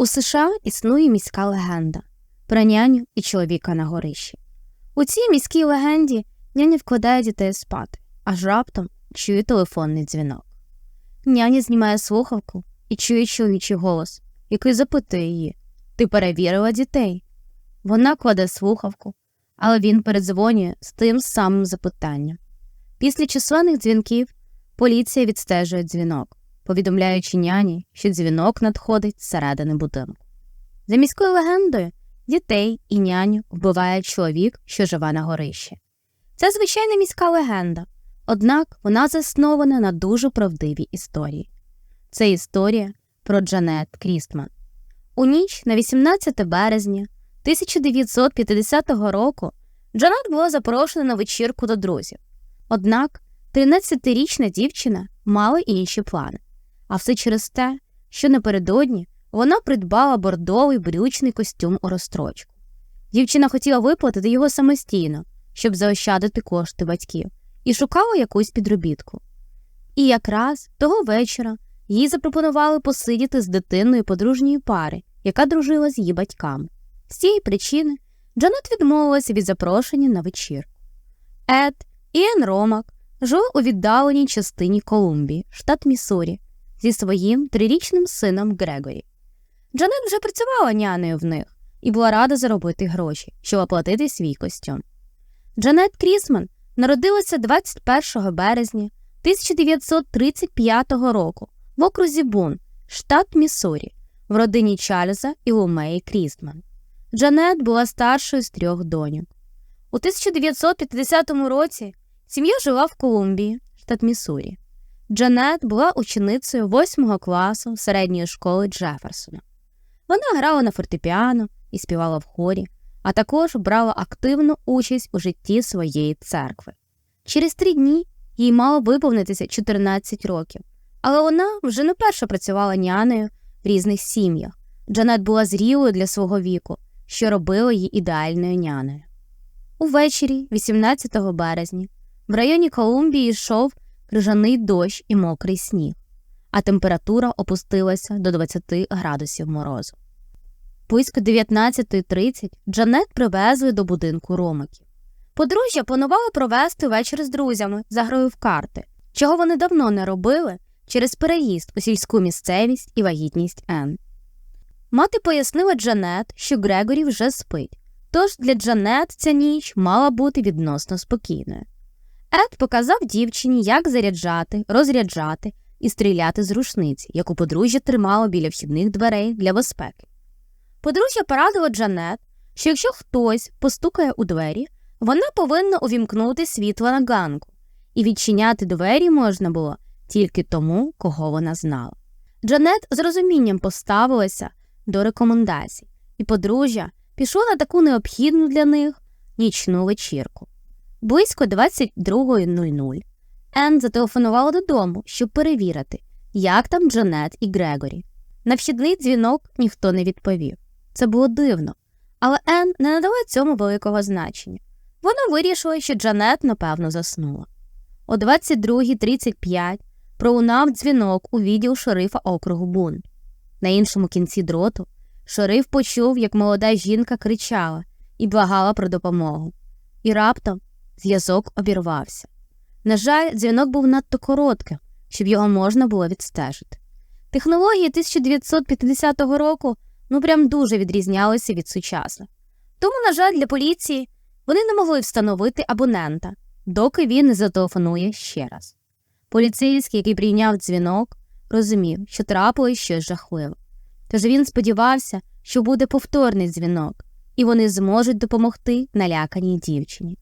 У США існує міська легенда про няню і чоловіка на горищі. У цій міській легенді няня вкладає дітей спати, аж раптом чує телефонний дзвінок. Няня знімає слухавку і чує чоловічий голос, який запитує її Ти перевірила дітей? Вона кладе слухавку, але він передзвонює з тим самим запитанням. Після численних дзвінків поліція відстежує дзвінок, повідомляючи няні, що дзвінок надходить зсередини будинку. За міською легендою, дітей і няню вбиває чоловік, що живе на горищі. Це звичайна міська легенда, однак вона заснована на дуже правдивій історії. Це історія про Джанет Крістман. У ніч на 18 березня 1950 року Джанет була запрошена на вечірку до друзів. Однак 13-річна дівчина мала інші плани, а все через те, що напередодні вона придбала бордовий брючний костюм у розстрочку. Дівчина хотіла виплатити його самостійно, щоб заощадити кошти батьків, і шукала якусь підробітку. І якраз того вечора їй запропонували посидіти з дитиною подружньої пари, яка дружила з її батьками. З цієї причини Джанет відмовилася від запрошення на вечірку. Ед і Ен Ромак жили у віддаленій частині Колумбії, штат Міссурі, зі своїм трирічним сином Грегорі. Джанет вже працювала нянею в них і була рада заробити гроші, щоб оплатити свій костюм. Джанет Крісман народилася 21 березня 1935 року в окрузі Бун, штат Міссурі, в родині Чарльза і Лумеї Крістман. Джанет була старшою з трьох доньок. У 1950 році сім'я жила в Колумбії, штат Міссурі. Джанет була ученицею 8 класу середньої школи Джеферсона. Вона грала на фортепіано і співала в хорі, а також брала активну участь у житті своєї церкви. Через три дні їй мало виповнитися 14 років, але вона вже не перша працювала нянею в різних сім'ях. Джанет була зрілою для свого віку, що робило її ідеальною нянею. Увечері, 18 березня, в районі Колумбії йшов крижаний дощ і мокрий сніг, а температура опустилася до 20 градусів морозу. Близько 19.30 Джанет привезли до будинку ромиків. Подружжя планувало провести вечір з друзями за грою в карти, чого вони давно не робили через переїзд у сільську місцевість і вагітність Енн. Мати пояснила Джанет, що Грегорі вже спить, тож для Джанет ця ніч мала бути відносно спокійною. Ед показав дівчині, як заряджати, розряджати і стріляти з рушниці, яку подружжя тримало біля вхідних дверей для безпеки. Подружжя порадило Джанет, що якщо хтось постукає у двері, вона повинна увімкнути світло на ганку, і відчиняти двері можна було тільки тому, кого вона знала. Джанет з розумінням поставилася до рекомендацій, і подружжя пішло на таку необхідну для них нічну вечірку. Близько 22.00 Енн зателефонувала додому, щоб перевірити, як там Джанет і Грегорі. На вхідний дзвінок ніхто не відповів. Це було дивно, але Енн не надала цьому великого значення. Вона вирішила, що Джанет, напевно, заснула. О 22.35 пролунав дзвінок у відділ шерифа округу Бун. На іншому кінці дроту шериф почув, як молода жінка кричала і благала про допомогу. І раптом зв'язок обірвався. На жаль, дзвінок був надто коротким, щоб його можна було відстежити. Технології 1950 року ну прям дуже відрізнялися від сучасних. Тому, на жаль, для поліції вони не могли встановити абонента, доки він не зателефонує ще раз. Поліцейський, який прийняв дзвінок, розумів, що трапилось щось жахливе. Тож він сподівався, що буде повторний дзвінок, і вони зможуть допомогти наляканій дівчині.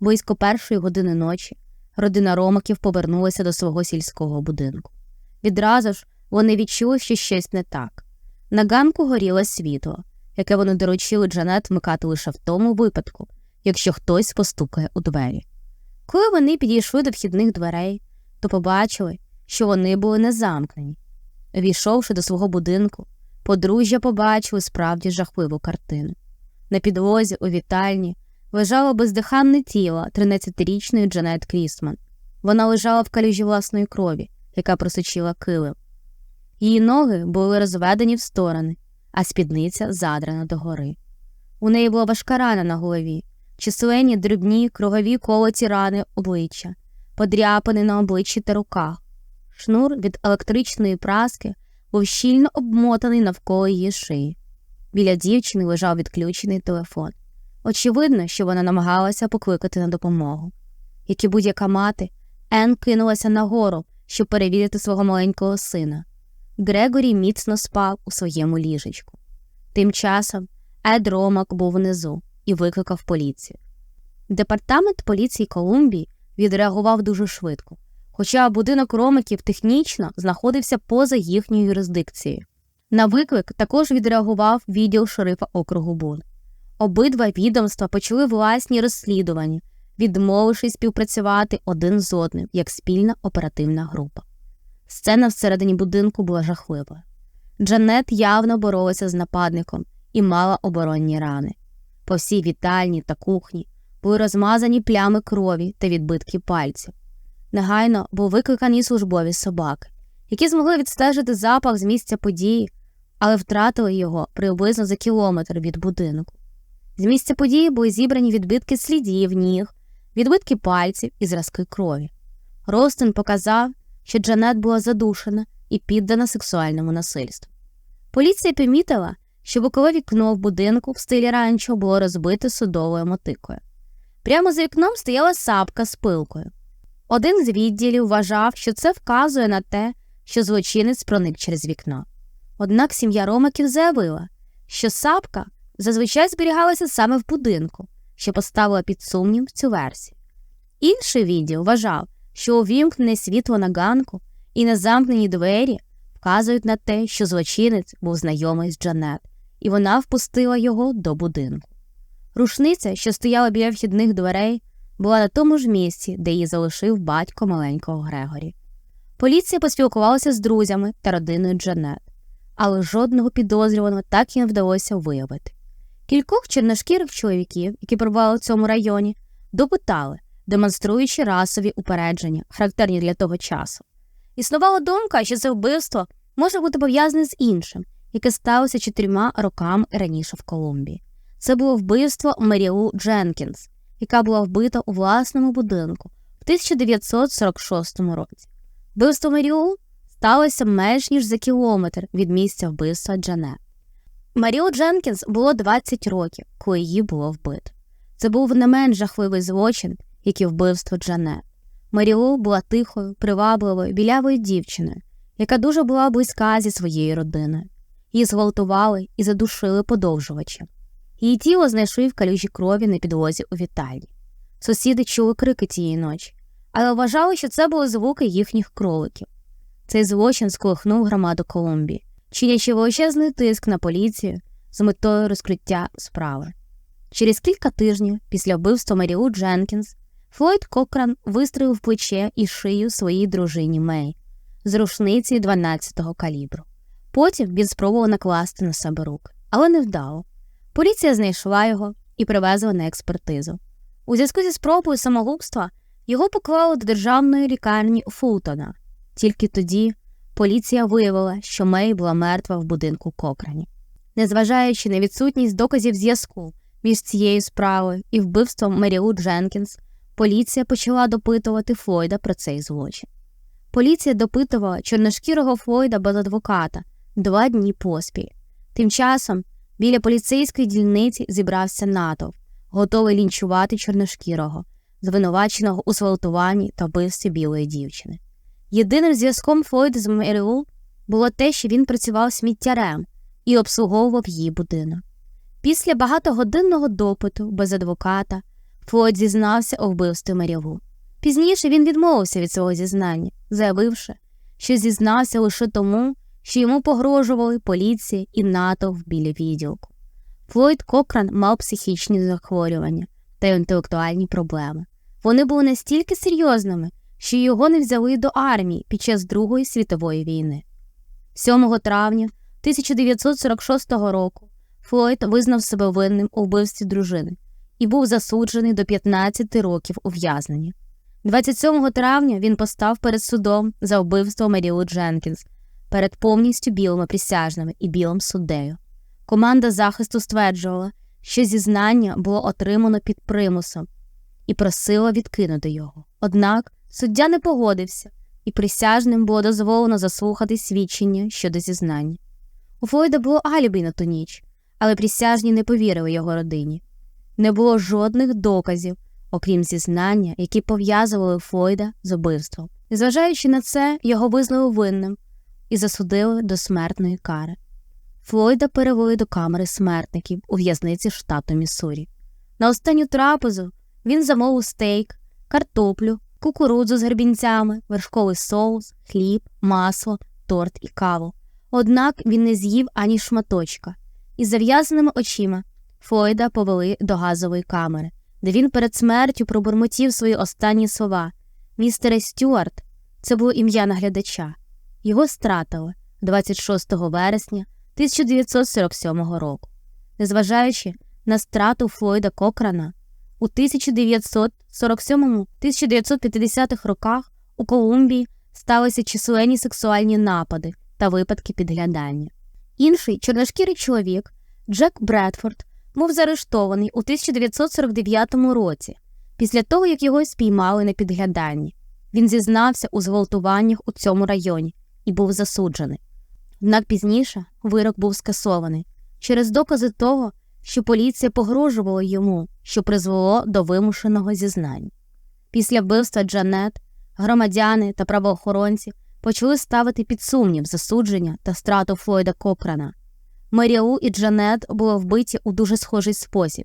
Близько першої години ночі родина Ромаків повернулася до свого сільського будинку. Відразу ж вони відчули, що щось не так. На ганку горіло світло, яке вони доручили Джанет вмикати лише в тому випадку, якщо хтось постукає у двері. Коли вони підійшли до вхідних дверей, то побачили, що вони були не замкнені. Війшовши до свого будинку, подружжя побачили справді жахливу картину. На підлозі у вітальні лежало бездиханне тіло 13-річної Джанет Крісман. Вона лежала в калюжі власної крові, яка просочила килим. Її ноги були розведені в сторони, а спідниця задрана догори. У неї була важка рана на голові, численні дрібні кругові колоті рани обличчя, подряпини на обличчі та руках. Шнур від електричної праски був щільно обмотаний навколо її шиї. Біля дівчини лежав відключений телефон. Очевидно, що вона намагалася покликати на допомогу. Як і будь-яка мати, Ен кинулася нагору, щоб перевірити свого маленького сина. Грегорі міцно спав у своєму ліжечку. Тим часом Ед Ромак був внизу і викликав поліцію. Департамент поліції Колумбії відреагував дуже швидко, хоча будинок Ромаків технічно знаходився поза їхньою юрисдикцією. На виклик також відреагував відділ шерифа округу Бун. Обидва відомства почали власні розслідування, відмовившись співпрацювати один з одним як спільна оперативна група. Сцена всередині будинку була жахливою. Джанет явно боролася з нападником і мала оборонні рани. По всій вітальні та кухні були розмазані плями крові та відбитки пальців. Негайно був викликані службові собаки, які змогли відстежити запах з місця події, але втратили його приблизно за кілометр від будинку. З місця події були зібрані відбитки слідів, ніг, відбитки пальців і зразки крові. Ростин показав, що Джанет була задушена і піддана сексуальному насильству. Поліція помітила, що бокове вікно в будинку в стилі ранчо було розбите судовою мотикою. Прямо за вікном стояла сапка з пилкою. Один з відділів вважав, що це вказує на те, що злочинець проник через вікно. Однак сім'я Ромаків заявила, що сапка зазвичай зберігалася саме в будинку, що поставила під сумнів цю версію. Інший відділ вважав, що увімкнене світло на ганку і незамкнені двері вказують на те, що злочинець був знайомий з Джанет, і вона впустила його до будинку. Рушниця, що стояла біля вхідних дверей, була на тому ж місці, де її залишив батько маленького Грегорі. Поліція поспілкувалася з друзями та родиною Джанет, але жодного підозрюваного так і не вдалося виявити. Кількох чорношкірих чоловіків, які перебували в цьому районі, допитали, демонструючи расові упередження, характерні для того часу. Існувала думка, що це вбивство може бути пов'язане з іншим, яке сталося чотирма роками раніше в Колумбії. Це було вбивство Меріу Дженкінс, яка була вбита у власному будинку в 1946 році. Вбивство Меріу сталося менш ніж за кілометр від місця вбивства Джанет. Маріо Дженкінс було 20 років, коли її було вбито. Це був не менш жахливий злочин, як і вбивство Джанет. Маріо була тихою, привабливою, білявою дівчиною, яка дуже була близька зі своєю родиною. Її зґвалтували і задушили подовжувачем. Її тіло знайшли в калюжі крові на підлозі у вітальні. Сусіди чули крики тієї ночі, але вважали, що це були звуки їхніх кроликів. Цей злочин сколихнув громаду Колумбії, чинячи величезний тиск на поліцію з метою розкриття справи. Через кілька тижнів після вбивства Маріу Дженкінс Флойд Кокран вистрілив плече і шию своїй дружині Мей з рушниці 12-го калібру. Потім він спробував накласти на себе руки, але не вдало. Поліція знайшла його і привезла на експертизу. У зв'язку зі спробою самогубства його поклали до державної лікарні Фултона. Тільки тоді поліція виявила, що Мей була мертва в будинку Кокрані. Незважаючи на відсутність доказів зв'язку між цією справою і вбивством Меріу Дженкінс, поліція почала допитувати Флойда про цей злочин. Поліція допитувала чорношкірого Флойда без адвоката два дні поспіль. Тим часом біля поліцейської дільниці зібрався натовп, готовий лінчувати чорношкірого, звинуваченого у свалтуванні та вбивстві білої дівчини. Єдиним зв'язком Флойда з Меріу було те, що він працював сміттярем і обслуговував її будинок. Після багатогодинного допиту без адвоката Флойд зізнався у вбивстві Меріу. Пізніше він відмовився від свого зізнання, заявивши, що зізнався лише тому, що йому погрожували поліція і НАТО в білі відділку. Флойд Кокран мав психічні захворювання та інтелектуальні проблеми. Вони були настільки серйозними, що його не взяли до армії під час Другої світової війни. 7 травня 1946 року Флойд визнав себе винним у вбивстві дружини і був засуджений до 15 років ув'язнення. 27 травня він постав перед судом за вбивство Меріу Дженкінс перед повністю білими присяжними і білим суддею. Команда захисту стверджувала, що зізнання було отримано під примусом і просила відкинути його. Однак суддя не погодився, і присяжним було дозволено заслухати свідчення щодо зізнання. У Флойда було алібі на ту ніч, але присяжні не повірили його родині. Не було жодних доказів, окрім зізнання, які пов'язували Флойда з убивством. Незважаючи на це, його визнали винним і засудили до смертної кари. Флойда перевели до камери смертників у в'язниці штату Міссурі. На останню трапезу він замовив стейк, картоплю, кукурудзу з гребінцями, вершковий соус, хліб, масло, торт і каву. Однак він не з'їв ані шматочка. Із зав'язаними очима Флойда повели до газової камери, де він перед смертю пробурмотів свої останні слова. Містере Стюарт, це було ім'я наглядача. Його стратили 26 вересня 1947 року. Незважаючи на страту Флойда Кокрана, у 1947-1950 роках у Колумбії сталися численні сексуальні напади та випадки підглядання. Інший чорношкірий чоловік Джек Бредфорд був заарештований у 1949 році, після того як його спіймали на підгляданні. Він зізнався у зґвалтуваннях у цьому районі і був засуджений. Однак пізніше вирок був скасований через докази того, що поліція погрожувала йому, що призвело до вимушеного зізнання. Після вбивства Джанет громадяни та правоохоронці почали ставити під сумнів засудження та страту Флойда Кокрана. Маріау і Джанет були вбиті у дуже схожий спосіб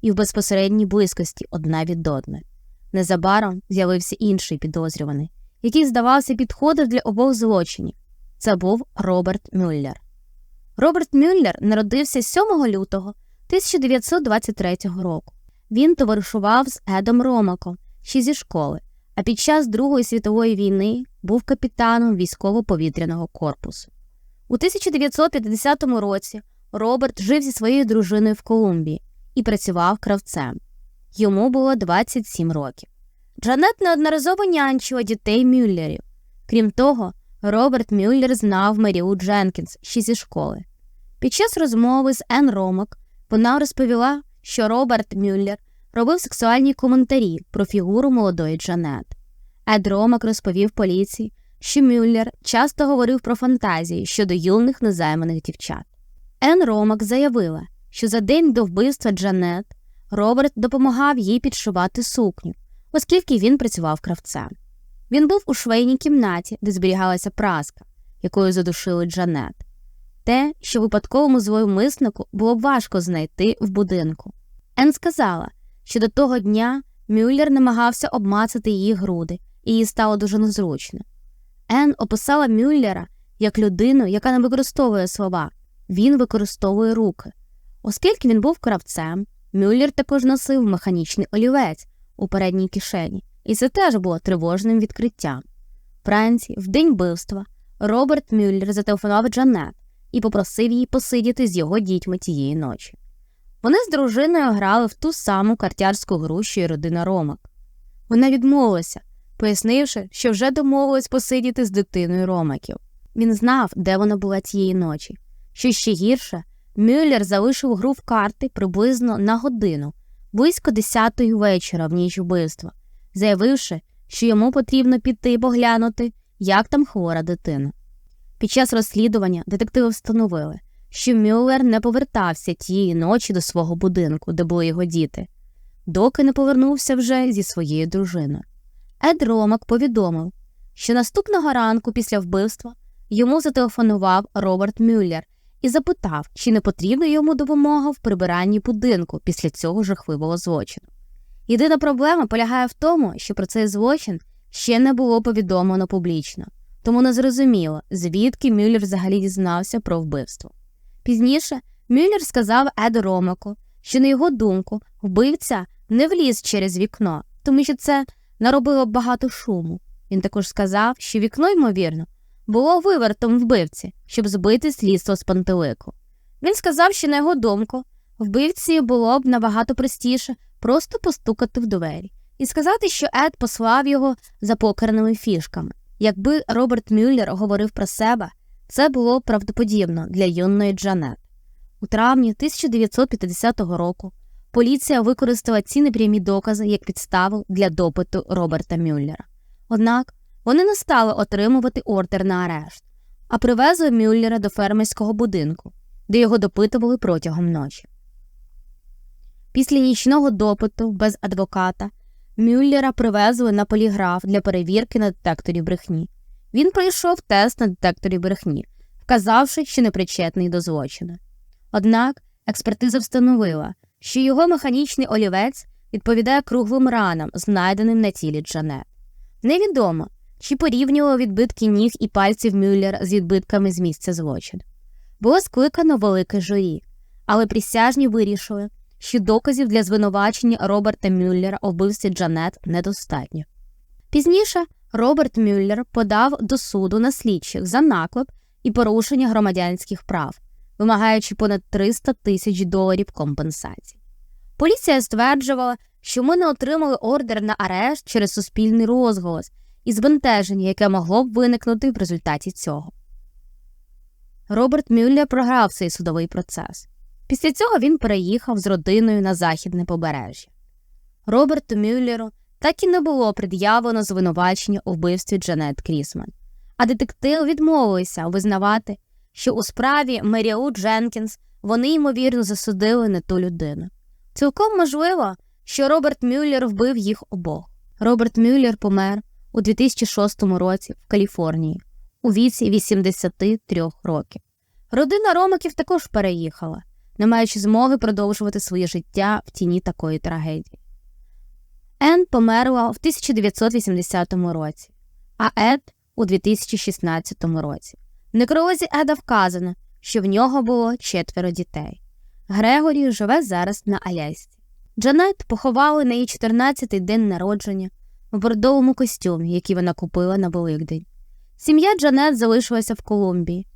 і в безпосередній близькості одна від одної. Незабаром з'явився інший підозрюваний, який, здавався, підходив для обох злочинів. Це був Роберт Мюллер. Роберт Мюллер народився 7 лютого 1923 року. Він товаришував з Едом Ромаком ще зі школи, а під час Другої світової війни був капітаном військово-повітряного корпусу. У 1950 році Роберт жив зі своєю дружиною в Колумбії і працював кравцем. Йому було 27 років. Джанет неодноразово нянчила дітей Мюллерів. Крім того, Роберт Мюллер знав Маріу Дженкінс ще зі школи. Під час розмови з Ен Ромак вона розповіла, що Роберт Мюллер робив сексуальні коментарі про фігуру молодої Джанет. Ед Ромак розповів поліції, що Мюллер часто говорив про фантазії щодо юних незайманих дівчат. Ен Ромак заявила, що за день до вбивства Джанет Роберт допомагав їй підшивати сукню, оскільки він працював кравцем. Він був у швейній кімнаті, де зберігалася праска, якою задушили Джанет. Те, що випадковому зловмиснику було б важко знайти в будинку. Ен сказала, що до того дня Мюллер намагався обмацати її груди, і їй стало дуже незручно. Ен описала Мюллера як людину, яка не використовує слова, він використовує руки. Оскільки він був кравцем, Мюллер також носив механічний олівець у передній кишені, і це теж було тривожним відкриттям. Вранці, в день вбивства, Роберт Мюллер зателефонував Джанет і попросив її посидіти з його дітьми тієї ночі. Вони з дружиною грали в ту саму картярську гру, що й родина Ромак. Вона відмовилася, пояснивши, що вже домовилась посидіти з дитиною Ромаків. Він знав, де вона була тієї ночі. Що ще гірше, Мюллер залишив гру в карти приблизно на годину, близько десятої вечора в ніч вбивства, заявивши, що йому потрібно піти поглянути, як там хвора дитина. Під час розслідування детективи встановили, що Мюллер не повертався тієї ночі до свого будинку, де були його діти, доки не повернувся вже зі своєю дружиною. Ед Ромак повідомив, що наступного ранку після вбивства йому зателефонував Роберт Мюллер і запитав, чи не потрібна йому допомога в прибиранні будинку після цього жахливого злочину. Єдина проблема полягає в тому, що про цей злочин ще не було повідомлено публічно, тому не зрозуміло, звідки Мюллер взагалі дізнався про вбивство. Пізніше Мюллер сказав Еду Ромаку, що, на його думку, вбивця не вліз через вікно, тому що це наробило багато шуму. Він також сказав, що вікно, ймовірно, було вивертом вбивці, щоб збити слідство з пантелику. Він сказав, що, на його думку, вбивці було б набагато простіше просто постукати в двері і сказати, що Ед послав його за покерними фішками. Якби Роберт Мюллер говорив про себе, це було правдоподібно для юної Джанет. У травні 1950 року поліція використала ці непрямі докази як підставу для допиту Роберта Мюллера. Однак вони не стали отримувати ордер на арешт, а привезли Мюллера до фермерського будинку, де його допитували протягом ночі. Після нічного допиту без адвоката Мюллера привезли на поліграф для перевірки на детекторі брехні. Він пройшов тест на детекторі брехні, вказавши, що не причетний до злочину. Однак експертиза встановила, що його механічний олівець відповідає круглим ранам, знайденим на тілі Джанет. Невідомо, чи порівнювало відбитки ніг і пальців Мюллера з відбитками з місця злочину. Було скликано велике журі, але присяжні вирішили, що доказів для звинувачення Роберта Мюллера у вбивстві Джанет недостатньо. Пізніше Роберт Мюллер подав до суду на слідчих за наклеп і порушення громадянських прав, вимагаючи понад 300 тисяч доларів компенсації. Поліція стверджувала, що ми не отримали ордер на арешт через суспільний розголос і збентеження, яке могло б виникнути в результаті цього. Роберт Мюллер програв цей судовий процес. Після цього він переїхав з родиною на західне побережжя. Роберту Мюллеру так і не було пред'явлено звинувачення у вбивстві Джанет Крісман, а детектив відмовився визнавати, що у справі Меріу Дженкінс вони ймовірно засудили не ту людину. Цілком можливо, що Роберт Мюллер вбив їх обох. Роберт Мюллер помер у 2006 році в Каліфорнії у віці 83 років. Родина Ромаків також переїхала, не маючи змоги продовжувати своє життя в тіні такої трагедії. Ен померла в 1980 році, а Ед у 2016 році. В некролозі Еда вказано, що в нього було четверо дітей. Грегорі живе зараз на Алясці. Джанет поховали на її 14-й день народження в бордовому костюмі, який вона купила на Великдень. Сім'я Джанет залишилася в Колумбії,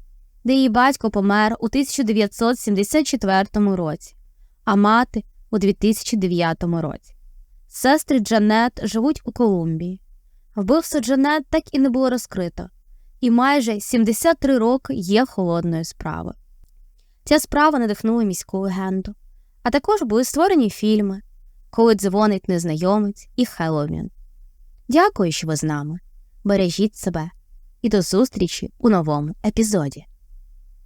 де її батько помер у 1974 році, а мати у 2009 році. Сестри Джанет живуть у Колумбії. Вбивство Джанет так і не було розкрито, і майже 73 роки є холодною справою. Ця справа надихнула міську легенду, а також були створені фільми, коли дзвонить незнайомець і Хеллоуін. Дякую, що ви з нами. Бережіть себе і до зустрічі у новому епізоді.